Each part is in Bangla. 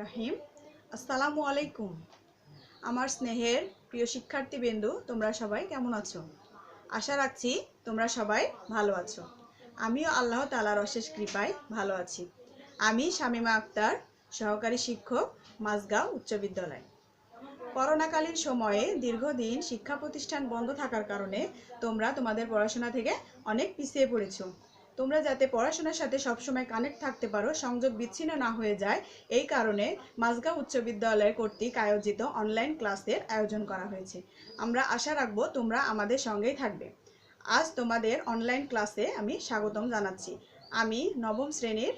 রাহিম। আসসালামু আলাইকুম। আমার স্নেহের প্রিয় শিক্ষার্থীবৃন্দু, তোমরা সবাই কেমন আছো? আশা রাখছি তোমরা সবাই ভালো আছো। আমিও আল্লাহ তালার অশেষ কৃপায় ভালো আছি। আমি শামিমা আক্তার, সহকারী শিক্ষক, মাজগাঁও উচ্চ বিদ্যালয়। করোনাকালীন সময়ে দীর্ঘদিন শিক্ষা প্রতিষ্ঠান বন্ধ থাকার কারণে তোমরা তোমাদের পড়াশোনা থেকে অনেক পিছিয়ে পড়েছো। তোমরা যাতে পড়াশোনার সাথে সবসময় কানেক্ট থাকতে পারো, সংযোগ বিচ্ছিন্ন না হয়ে যায়, এই কারণে মাজগাঁও উচ্চ বিদ্যালয় কর্তৃক আয়োজিত অনলাইন ক্লাসের আয়োজন করা হয়েছে। আমরা আশা রাখব তোমরা আমাদের সঙ্গেই থাকবে। আজ তোমাদের অনলাইন ক্লাসে আমি স্বাগতম জানাচ্ছি। আমি নবম শ্রেণির,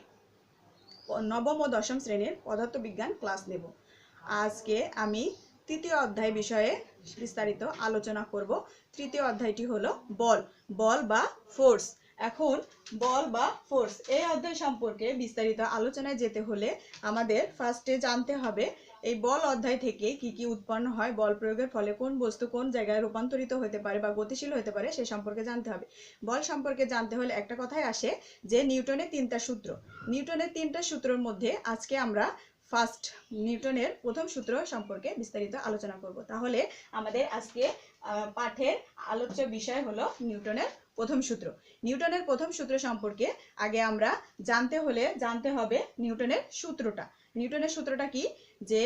নবম ও দশম শ্রেণির পদার্থবিজ্ঞান ক্লাস নেব। আজকে আমি তৃতীয় অধ্যায় বিষয়ে বিস্তারিত আলোচনা করব। তৃতীয় অধ্যায়টি হলো বল বল বা ফোর্স এখন বল বা ফোর্স এই অধ্যায় সম্পর্কে বিস্তারিত আলোচনায় যেতে হলে আমাদের ফার্স্টে জানতে হবে, এই বল অধ্যায় থেকে কি কি উৎপন্ন হয়, বল প্রয়োগের ফলে কোন বস্তু কোন জায়গায় রূপান্তরিত হতে পারে বা গতিশীল হতে পারে সে সম্পর্কে জানতে হবে। বল সম্পর্কে জানতে হলে একটা কথাই আসে যে নিউটনের তিনটা সূত্র। নিউটনের তিনটা সূত্রের মধ্যে আজকে আমরা ফার্স্ট নিউটনের প্রথম সূত্র সম্পর্কে বিস্তারিত আলোচনা করব। তাহলে আমাদের আজকে পাঠের আলোচ্য বিষয় হলো নিউটনের প্রথম সূত্র। নিউটনের প্রথম সূত্র সম্পর্কে আগে আমরা জানতে হলে জানতে হবে নিউটনের সূত্রটা। নিউটনের সূত্রটা কি? যে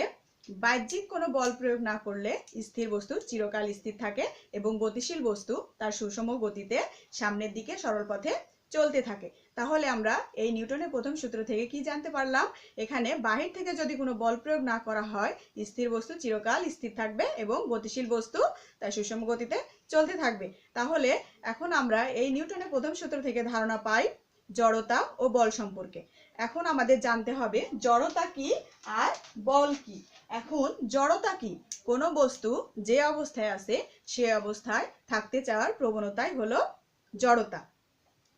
বাহ্যিক কোনো বল প্রয়োগ না করলে স্থির বস্তু চিরকাল স্থির থাকে এবং গতিশীল বস্তু তার সুষম গতিতে সামনের দিকে সরল পথে চলতে থাকে। তাহলে আমরা এই নিউটনের প্রথম সূত্র থেকে কি জানতে পারলাম? এখানে বাহির থেকে যদি কোনো বল প্রয়োগ না করা হয়, স্থির বস্তু চিরকাল স্থির থাকবে এবং গতিশীল বস্তু তার সুষম গতিতে চলতে থাকবে। তাহলে এখন আমরা এই নিউটনের প্রথম সূত্র থেকে ধারণা পাই জড়তা ও বল সম্পর্কে। এখন আমাদের জানতে হবে জড়তা কি আর বল কি? এখন জড়তা কি? কোনো বস্তু যে অবস্থায় আছে সে অবস্থায় থাকতে চাওয়ার প্রবণতাই হলো জড়তা।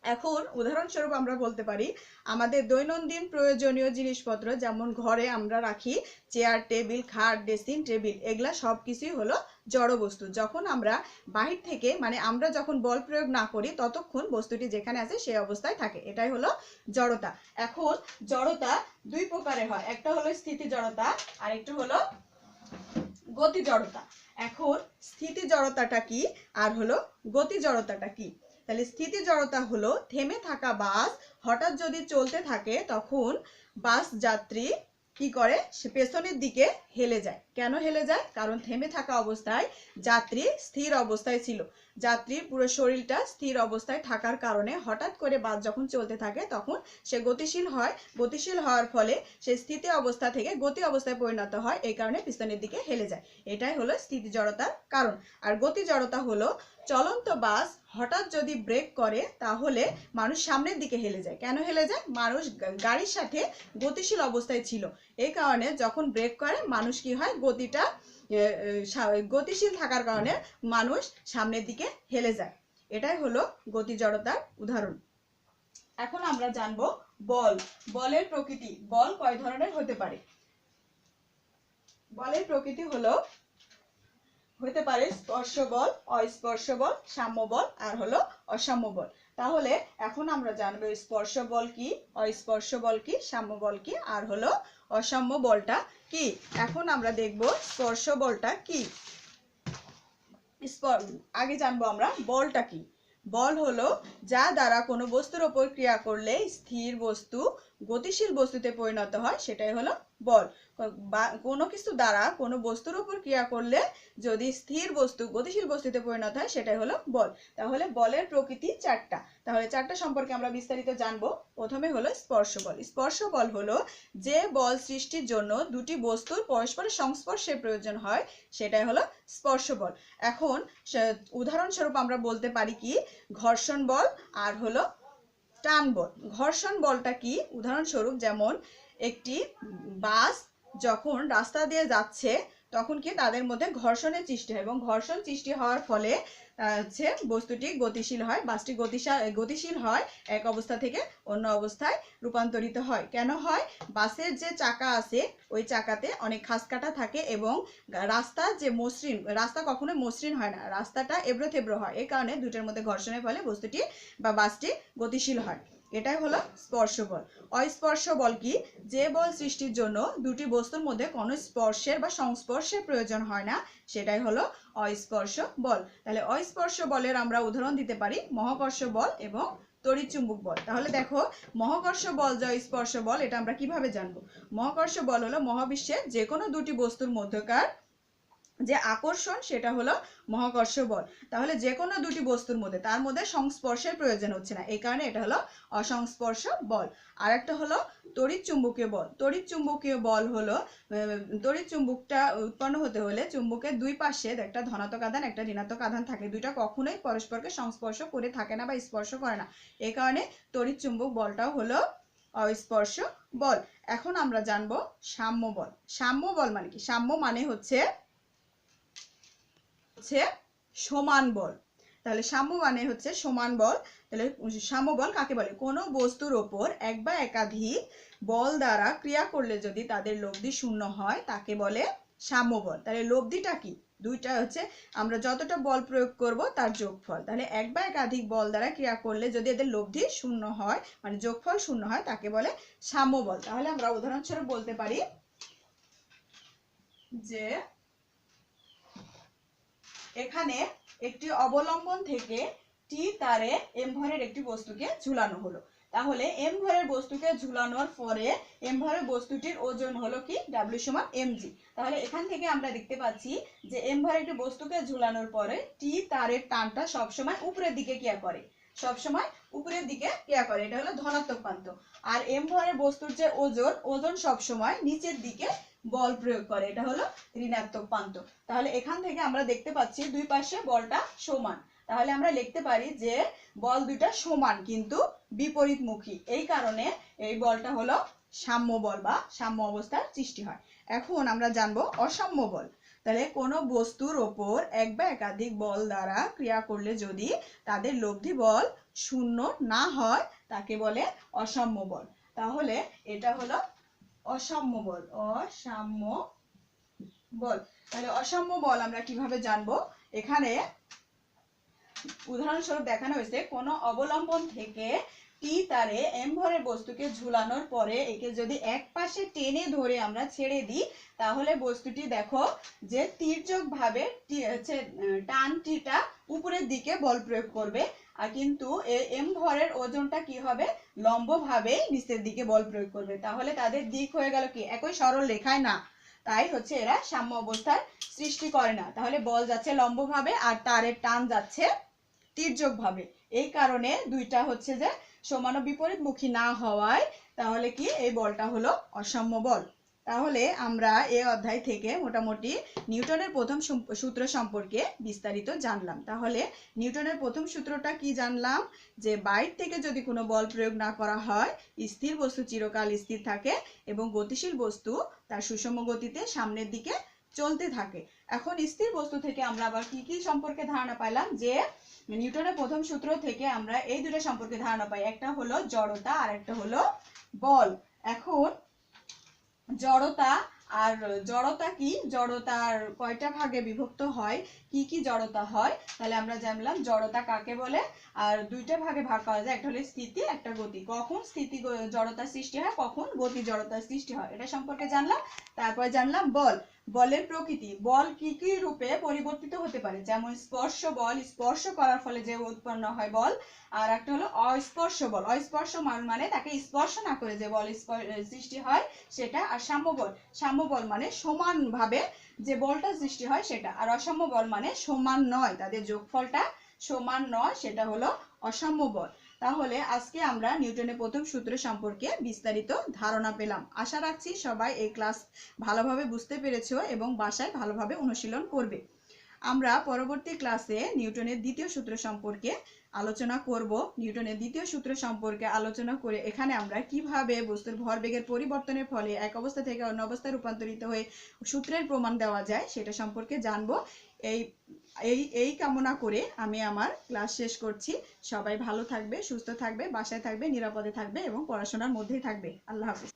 এখন উদাহরণস্বরূপ আমরা বলতে পারি, আমাদের দৈনন্দিন প্রয়োজনীয় জিনিসপত্র যেমন ঘরে আমরা রাখি চেয়ার টেবিল খাট ড্রেসিং টেবিল এগুলা সব কিছুই হলো জড় বস্তু। যখন আমরা বাহির থেকে মানে আমরা যখন বল প্রয়োগ না করি, ততক্ষণ বস্তুটি যেখানে আছে সেই অবস্থায় থাকে। এটাই হলো জড়তা। এখন জড়তা দুই প্রকারের হয়। একটা হলো স্থিতি জড়তা আর একটা হলো গতি জড়তা। এখন স্থিতি জড়তাটা কি? আর হলো গতি জড়তাটা কি? তাহলে স্থিতি জড়তা হলো থেমে থাকা বাস হঠাৎ যদি চলতে থাকে তখন বাস যাত্রী কি করে? সে পেছনের দিকে হেলে যায়। কেন হেলে যায়? কারণ থেমে থাকা অবস্থায় যাত্রী স্থির অবস্থায় ছিল। যাত্রীর পুরো শরীরটা স্থির অবস্থায় থাকার কারণে হঠাৎ করে বাস যখন চলতে থাকে তখন সে গতিশীল হয়। গতিশীল হওয়ার ফলে সে স্থিতি অবস্থা থেকে গতি অবস্থায় পরিণত হয়, এই কারণে পিছনের দিকে হেলে যায়। এটাই হলো স্থিতি জড়তার কারণ। আর গতি জড়তা হলো চলন্ত বাস হঠাৎ যদি ব্রেক করে, তাহলে মানুষ সামনের দিকে হেলে যায়। কেন হেলে যায়? মানুষ গাড়ির সাথে গতিশীল অবস্থায় ছিল। এই কারণে যখন ব্রেক করে, মানুষ কি হয়? গতিটা গতিশীল থাকার কারণে মানুষ সামনের দিকে হেলে যায়। এটাই হলো গতি জড়তার উদাহরণ। এখন আমরা জানব বল। বলের প্রকৃতি। বল কয় ধরনের হতে পারে? বলের প্রকৃতি হলো হতে পারে স্পর্শ বল অস্পর্শ বল সাম্য বল আর হলো অসাম্য বল তাহলে এখন আমরা জানব স্পর্শ বল কি অস্পর্শ বল কি সাম্য বল কি আর হলো অসাম্য বলটা কি। এখন আমরা দেখব স্পর্শ বলটা কি আগে জানব আমরা বলটা কি। বল হলো যা দ্বারা কোনো বস্তুর ওপর ক্রিয়া করলে স্থির বস্তু গতিশীল বস্তুতে পরিণত হয়, সেটাই হলো বল। কোনো কিছু দ্বারা কোনো বস্তুর উপর ক্রিয়া করলে যদি স্থির বস্তু, গতিশীল বস্তুতে পরিণত হয়, সেটাই হলো বল। তাহলে বলের প্রকৃতি চারটা। তাহলে চারটা সম্পর্কে আমরা বিস্তারিত জানব। প্রথমে হলো স্পর্শ বল। স্পর্শ বল হলো যে বল সৃষ্টির জন্য দুটি বস্তুর পরস্পরের সংস্পর্শের প্রয়োজন হয়, সেটাই হলো স্পর্শ বল। এখন উদাহরণস্বরূপ আমরা বলতে পারি কি, ঘর্ষণ বল আর হলো টান বল। ঘর্ষণ বলটা কি? উদাহরণস্বরূপ যেমন একটি বাস যখন রাস্তা দিয়ে যাচ্ছে, তখন কি তাদের মধ্যে ঘর্ষণের সৃষ্টি হয় এবং ঘর্ষণ সৃষ্টি হওয়ার ফলে হচ্ছে বস্তুটি গতিশীল হয়, বাসটি গতিশীল গতিশীল হয়, এক অবস্থা থেকে অন্য অবস্থায় রূপান্তরিত হয়। কেন হয়? বাসের যে চাকা আছে, ওই চাকাতে অনেক খাস কাটা থাকে এবং রাস্তা যে মসৃণ, রাস্তা কখনোই মসৃণ হয় না। রাস্তাটা এবড়ো থেবড়ো হয়। এই কারণে দুটোর মধ্যে ঘর্ষণের ফলে বস্তুটি বা বাসটি গতিশীল হয়। এটাই হলো স্পর্শ বল অস্পর্শ বল কি? যে বল সৃষ্টির জন্য দুটি বস্তুর মধ্যে কোনো স্পর্শের বা সংস্পর্শের প্রয়োজন হয় না, সেটাই হলো অস্পর্শ বল তাহলে অস্পর্শ বলের আমরা উদাহরণ দিতে পারি মহাকর্ষ বল এবং তড়িৎ চুম্বক বল। তাহলে দেখো মহাকর্ষ বল যা স্পর্শ বল এটা আমরা কীভাবে জানব? মহাকর্ষ বল হলো মহাবিশ্বের যে কোনো দুটি বস্তুর মধ্যকার যে আকর্ষণ, সেটা হলো মহাকর্ষ বল। তাহলে যে কোনো দুটি বস্তুর মধ্যে, তার মধ্যে সংস্পর্শের প্রয়োজন হচ্ছে না। এই কারণে এটা হলো অসংস্পর্শ বল। আর একটা হলো তড়িৎ চুম্বকীয় বল। তড়িৎ চুম্বকীয় বল হলো তড়িৎ চুম্বকটা উৎপন্ন হতে হলে চুম্বকের দুই পাশে একটা ধনাত্মক আধান, একটা ঋণাত্মক আধান থাকে। দুইটা কখনোই পরস্পরকে সংস্পর্শ করে থাকে না বা স্পর্শ করে না। এই কারণে তড়িৎ চুম্বক বলটাও হলো অস্পর্শ বল। এখন আমরা জানব সাম্য বল। সাম্য বল মানে কি? সাম্য মানে হচ্ছে হচ্ছে সমান বল। তাহলে সাম্য মানে হচ্ছে সমান বল। তাহলে সাম্য বল কাকে বলে? কোনো বস্তুর ওপর এক বা একাধিক বল দ্বারা ক্রিয়া করলে যদি তাদের লব্ধি শূন্য হয়, তাকে বলে সাম্য বল। তাহলে লব্ধিটা কি? দুইটা হচ্ছে আমরা যতটা বল প্রয়োগ করব তার যোগফল। তাহলে এক বা একাধিক বল দ্বারা ক্রিয়া করলে যদি এদের লব্ধি শূন্য হয় মানে যোগফল শূন্য হয়, তাকে বলে সাম্য বল। তাহলে আমরা উদাহরণস্বরূপ বলতে পারি যে এখানে একটি অবলম্বন থেকে টি তারে এম ভরের একটি বস্তুকে ঝুলানো হলো। তাহলে এম ভরের বস্তুকে ঝুলানোর পরে এম ভরের বস্তুটির ওজন হলো কি? ডাব্লিউ সমান এমজি তাহলে এখান থেকে আমরা দেখতে পাচ্ছি যে এম ভরের একটি বস্তুকে ঝুলানোর পরে টি তারের টানটা সবসময় উপরের দিকে কেয়া করে সবসময় উপরের দিকে ক্রিয়া করে, এটা হলো ধনাত্মক প্রান্ত। আর এম ভরের বস্তুর যে ওজন ওজন সবসময় নিচের দিকে বল প্রয়োগ করে, এটা হলো ঋণাত্মক প্রান্ত। তাহলে এখান থেকে আমরা দেখতে পাচ্ছি দুই পাশে বলটা সমান। তাহলে আমরা লিখতে পারি যে বল দুইটা সমান, কিন্তু বিপরীতমুখী। এই কারণে এই বলটা হলো সাম্য বল বা সাম্য অবস্থার সৃষ্টি হয়। এখন আমরা জানব অসাম্য বল। তাহলে কোনো বস্তুর ওপর এক বা একাধিক বল দ্বারা ক্রিয়া করলে যদি তাদের লব্ধি বল শূন্য না হয়, তাকে বলে অসাম্য বল। তাহলে এটা হলো অসাম্য বল অসাম্য বল। তাহলে অসাম্য বল আমরা কীভাবে জানব? এখানে উদাহরণস্বরূপ দেখানো হয়েছে, কোনো অবলম্বন থেকে টি তারে এম ভরের বস্তুকে ঝুলানোর পরে একে যদি এক পাশে টেনে ধরে আমরা ছেড়ে দিই তাহলে বস্তুটি দেখো যে তির্যক ভাবে টি- হচ্ছে আহ, উপরের দিকে বল প্রয়োগ করবে। আর কিন্তু এম ভরের ওজনটা কি হবে? লম্ব ভাবে নিচের দিকে বল প্রয়োগ করবে। তাহলে তাদের দিক হয়ে গেল কি? একই সরল রেখায় না। তাই হচ্ছে এরা সাম্য অবস্থার সৃষ্টি করে না। তাহলে বল যাচ্ছে লম্ব ভাবে আর তারের টান যাচ্ছে তির্যক ভাবে এই কারণে দুইটা হচ্ছে যে সমান ও বিপরীতমুখী না হওয়ায় তাহলে কি এই বলটা হলো অসাম্য বল। তাহলে আমরা এ অধ্যায় থেকে মোটামুটি নিউটনের প্রথম সূত্র সম্পর্কে বিস্তারিত জানলাম। তাহলে নিউটনের প্রথম সূত্রটা কি জানলাম? যে বাইর থেকে যদি কোনো বল প্রয়োগ না করা হয়, স্থির বস্তু চিরকাল স্থির থাকে এবং গতিশীল বস্তু তার সুষম গতিতে সামনের দিকে চলতে থাকে। এখন স্থির বস্তু থেকে আমরা আবার কি কি সম্পর্কে ধারণা পাইলাম? যে নিউটনের প্রথম সূত্র থেকে আমরা এই দুটো সম্পর্কে ধারণা পাই। একটা হলো জড়তা আর একটা হলো বল। এখন জড়তা আর জড়তা কি? জড়তার কয়টা ভাগে বিভক্ত হয়? কি কি জড়তা হয়? তাহলে আমরা জানলাম জড়তা কাকে বলে? আর দুইটা ভাগে ভাগ করা যায়। একটা হলো স্থিতি, একটা গতি। কখন স্থিতি জড়তার সৃষ্টি হয়? কখন গতি জড়তার সৃষ্টি হয়? এটা সম্পর্কে জানলাম। তারপরে জানলাম বল। বলের প্রকৃতি। বল কি কি রূপে পরিবর্তিত হতে পারে। যেমন স্পর্শ বল, স্পর্শ করার ফলে যে উৎপন্ন হয় বল, আর একটা হলো অস্পর্শ বল। অস্পর্শ মান তাকে স্পর্শ না করে যে বল সৃষ্টি হয় সেটা আর সাম্য বল। সাম্য বল মানে সমানভাবে যে বলটা সৃষ্টি হয় সেটা। আর অসাম্য বল মানে সমান নয়। তাদের যোগফলটা সমান নয়, সেটা হলো অসাম্য বল তাহলে আজকে আমরা নিউটনের প্রথম সূত্র সম্পর্কে বিস্তারিত ধারণা পেলাম। আশা রাখছি সবাই এই ক্লাস ভালোভাবে বুঝতে পেরেছ এবং বাসায় ভালোভাবে অনুশীলন করবে। আমরা পরবর্তী ক্লাসে নিউটনের দ্বিতীয় সূত্র সম্পর্কে আলোচনা করব। নিউটনের দ্বিতীয় সূত্র সম্পর্কে আলোচনা করে এখানে আমরা কীভাবে বস্তুর ভরবেগের পরিবর্তনের ফলে এক অবস্থা থেকে অন্য অবস্থায় রূপান্তরিত হয়ে সূত্রের প্রমাণ দেওয়া যায়, সেটা সম্পর্কে জানব। এই এই এই কামনা করে আমি আমার ক্লাস শেষ করছি। সবাই ভালো থাকবে, সুস্থ থাকবে, বাসায় থাকবে, নিরাপদে থাকবে এবং পড়াশোনার মধ্যেই থাকবে। আল্লাহ হাফিজ।